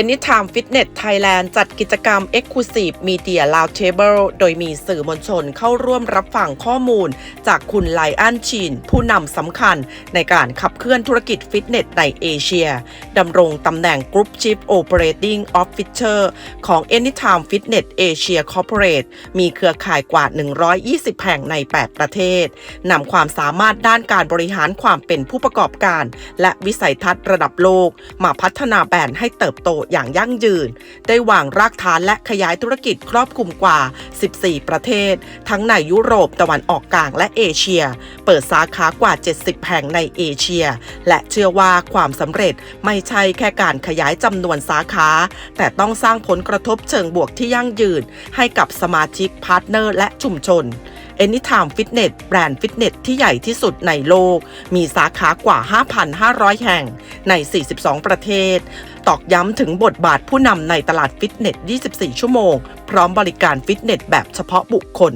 Anytime Fitness Thailand จัดกิจกรรม Exclusive Media Roundtable โดยมีสื่อมวลชนเข้าร่วมรับฟังข้อมูล จากคุณไลอ้อนชิน ผู้นำสำคัญในการขับเคลื่อนธุรกิจฟิตเนสในเอเชียดำรงตำแหน่ง Group Chief Operating Officer ของ Anytime Fitness Asia Corporate มีเครือข่ายกว่า 120 แห่งใน 8 ประเทศนำความสามารถด้านการบริหารความเป็นผู้ประกอบการ และวิสัยทัศน์ระดับโลก มาพัฒนาแบรนด์ให้เติบโตอย่างยั่งยืน ได้วางรากฐานและขยายธุรกิจครอบคลุมกว่า 14 ประเทศ ทั้งในยุโรปตะวันออกกลางและเอเชีย เปิดสาขากว่า 70 แห่งในเอเชีย และเชื่อว่าความสำเร็จไม่ใช่แค่การขยายจำนวนสาขา แต่ต้องสร้างผลกระทบเชิงบวกที่ยั่งยืน ให้กับสมาชิกพาร์ทเนอร์และชุมชน Anytime Fitness แบรนด์ฟิตเนสที่ใหญ่ที่สุดในโลก มีสาขากว่า 5,500 แห่งใน 42 ประเทศ ตอกย้ำถึงบทบาทผู้นำในตลาดฟิตเนส 24 ชั่วโมง พร้อมบริการฟิตเนสแบบเฉพาะบุคคล